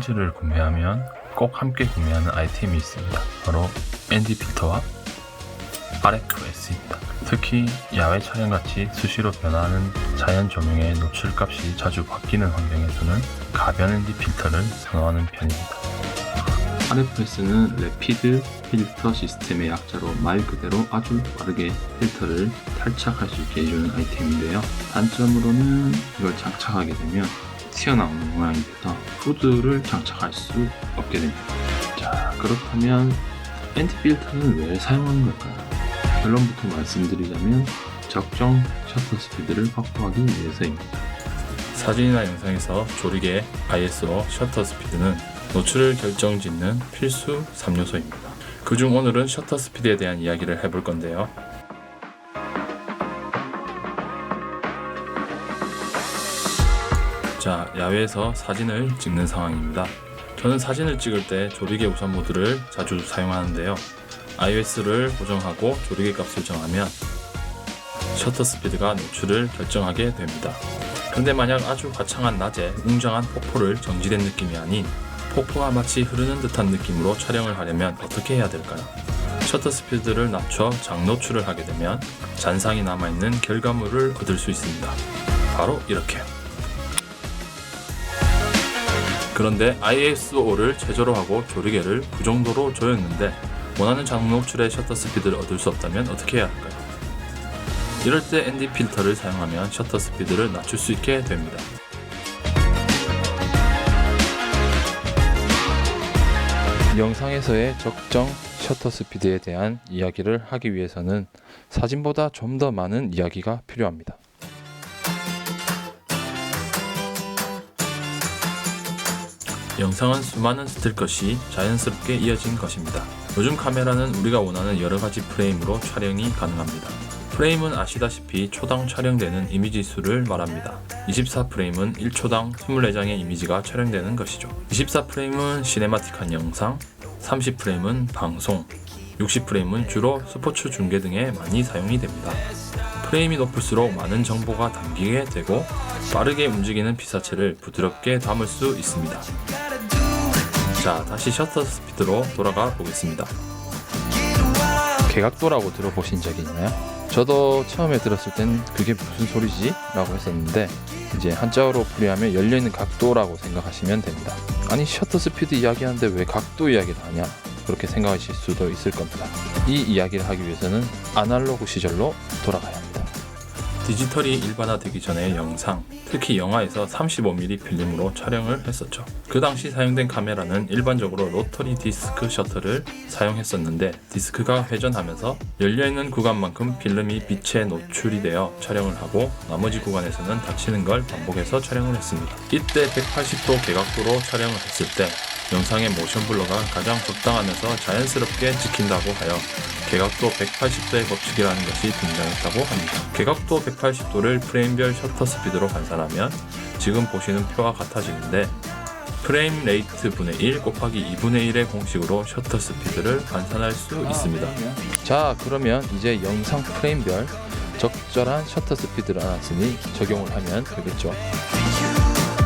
렌즈를 구매하면 꼭 함께 구매하는 아이템이 있습니다. 바로 ND 필터와 RFS입니다. 특히 야외 촬영같이 수시로 변화하는 자연 조명의 노출값이 자주 바뀌는 환경에서는 가변 ND 필터를 선호하는 편입니다. RFS는 레피드 필터 시스템의 약자로 말 그대로 아주 빠르게 필터를 탈착할 수 있게 해주는 아이템인데요. 단점으로는 이걸 장착하게 되면 튀어나오는 모양이 돼서 후드를 장착할 수 없게 됩니다. 자, 그렇다면 엔티 필터는 왜 사용하는 걸까요? 결론부터 말씀드리자면 적정 셔터 스피드를 확보하기 위해서입니다. 사진이나 영상에서 조리개 ISO 셔터 스피드는 노출을 결정짓는 필수 3요소입니다. 그중 오늘은 셔터 스피드에 대한 이야기를 해볼 건데요. 자, 야외에서 사진을 찍는 상황입니다. 저는 사진을 찍을 때 조리개 우선 모드를 자주 사용하는데요. iOS를 고정하고 조리개 값을 정하면 셔터 스피드가 노출을 결정하게 됩니다. 근데 만약 아주 화창한 낮에 웅장한 폭포를 정지된 느낌이 아닌 폭포가 마치 흐르는 듯한 느낌으로 촬영을 하려면 어떻게 해야 될까요? 셔터 스피드를 낮춰 장노출을 하게 되면 잔상이 남아있는 결과물을 얻을 수 있습니다. 바로 이렇게 그런데 ISO를 최저로 하고 조리개를 그 정도로 조였는데 원하는 장노출의 셔터 스피드를 얻을 수 없다면 어떻게 해야 할까요? 이럴 때 ND 필터를 사용하면 셔터 스피드를 낮출 수 있게 됩니다. 영상에서의 적정 셔터 스피드에 대한 이야기를 하기 위해서는 사진보다 좀 더 많은 이야기가 필요합니다. 영상은 수많은 스틸컷이 자연스럽게 이어진 것입니다. 요즘 카메라는 우리가 원하는 여러 가지 프레임으로 촬영이 가능합니다. 프레임은 아시다시피 초당 촬영되는 이미지 수를 말합니다. 24프레임은 1초당 24장의 이미지가 촬영되는 것이죠. 24프레임은 시네마틱한 영상, 30프레임은 방송, 60프레임은 주로 스포츠 중계 등에 많이 사용이 됩니다. 프레임이 높을수록 많은 정보가 담기게 되고 빠르게 움직이는 피사체를 부드럽게 담을 수 있습니다. 자, 다시 셔터 스피드로 돌아가 보겠습니다. 개각도라고 들어보신 적이 있나요? 저도 처음에 들었을 땐 그게 무슨 소리지? 라고 했었는데 이제 한자어로 풀이하면 열려있는 각도라고 생각하시면 됩니다. 아니 셔터 스피드 이야기하는데 왜 각도 이야기를 하냐? 그렇게 생각하실 수도 있을 겁니다. 이 이야기를 하기 위해서는 아날로그 시절로 합니다. 디지털이 일반화되기 전의 영상, 특히 영화에서 35mm 필름으로 촬영을 했었죠. 그 당시 사용된 카메라는 일반적으로 로터리 디스크 셔터를 사용했었는데 디스크가 회전하면서 열려있는 구간만큼 필름이 빛에 노출이 되어 촬영을 하고 나머지 구간에서는 닫히는 걸 반복해서 촬영을 했습니다. 이때 180도 개각도로 촬영을 했을 때 영상의 모션 블러가 가장 적당하면서 자연스럽게 찍힌다고 하여 개각도 180도의 법칙이라는 것이 등장했다고 합니다. 개각도 180도를 프레임별 셔터 스피드로 환산하면 지금 보시는 표와 같아지는데 프레임 레이트 분의 1 곱하기 2분의 1의 공식으로 셔터 스피드를 환산할 수 있습니다. 자, 그러면 이제 영상 프레임별 적절한 셔터 스피드를 알았으니 적용을 하면 되겠죠.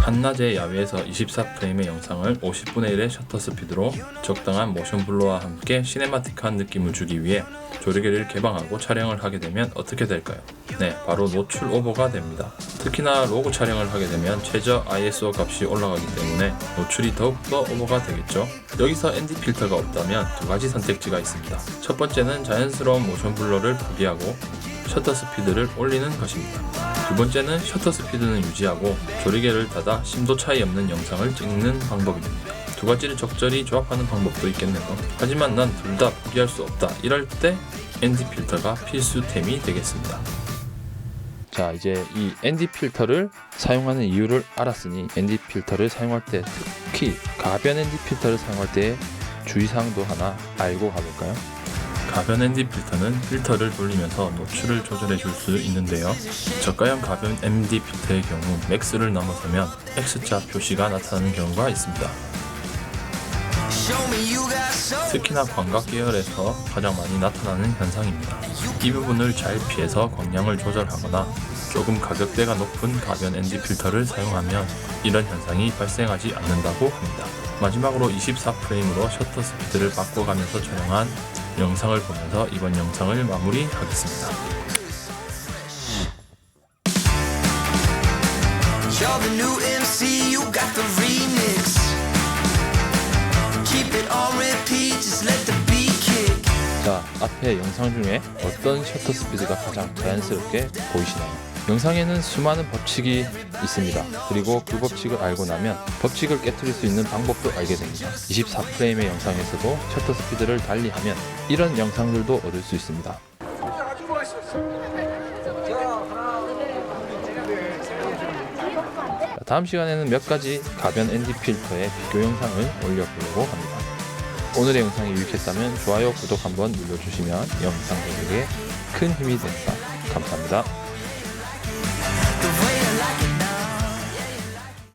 한낮의 야외에서 24프레임의 영상을 50분의 1의 셔터 스피드로 적당한 모션 블러와 함께 시네마틱한 느낌을 주기 위해 조리개를 개방하고 촬영을 하게 되면 어떻게 될까요? 네, 바로 노출 오버가 됩니다. 특히나 로그 촬영을 하게 되면 최저 ISO 값이 올라가기 때문에 노출이 더욱더 오버가 되겠죠. 여기서 ND 필터가 없다면 두 가지 선택지가 있습니다. 첫 번째는 자연스러운 모션 블러를 포기하고 셔터 스피드를 올리는 것입니다. 두 번째는 셔터 스피드는 유지하고 조리개를 닫아 심도 차이 없는 영상을 찍는 방법입니다. 두 가지를 적절히 조합하는 방법도 있겠네요. 하지만 난 둘 다 포기할 수 없다. 이럴 때 ND 필터가 필수템이 되겠습니다. 자 이제 이 ND 필터를 사용하는 이유를 알았으니 ND 필터를 사용할 때 특히 가변 ND 필터를 사용할 때 주의사항도 하나 알고 가볼까요? 가변 ND 필터는 필터를 돌리면서 노출을 조절해 줄 수 있는데요. 저가형 가변 ND 필터의 경우 맥스를 넘어서면 X자 표시가 나타나는 경우가 있습니다. 특히나 광각 계열에서 가장 많이 나타나는 현상입니다. 이 부분을 잘 피해서 광량을 조절하거나 조금 가격대가 높은 가변 ND 필터를 사용하면 이런 현상이 발생하지 않는다고 합니다. 마지막으로 24프레임으로 셔터 스피드를 바꿔가면서 촬영한 영상을 보면서 이번 영상을 마무리하겠습니다. You're the new MC, you got the remix. Keep it on repeat, just let the beat kick. 자, 앞에 영상 중에 어떤 셔터 스피드가 가장 자연스럽게 보이시나요? 영상에는 수많은 법칙이 있습니다. 그리고 그 법칙을 알고 나면 법칙을 깨뜨릴 수 있는 방법도 알게 됩니다. 24프레임의 영상에서도 셔터 스피드를 달리하면 이런 영상들도 얻을 수 있습니다. 자, 다음 시간에는 몇 가지 가변 ND 필터의 비교 영상을 올려보려고 합니다. 오늘의 영상이 유익했다면 좋아요, 구독 한번 눌러주시면 영상 제작에 큰 힘이 됩니다. 감사합니다.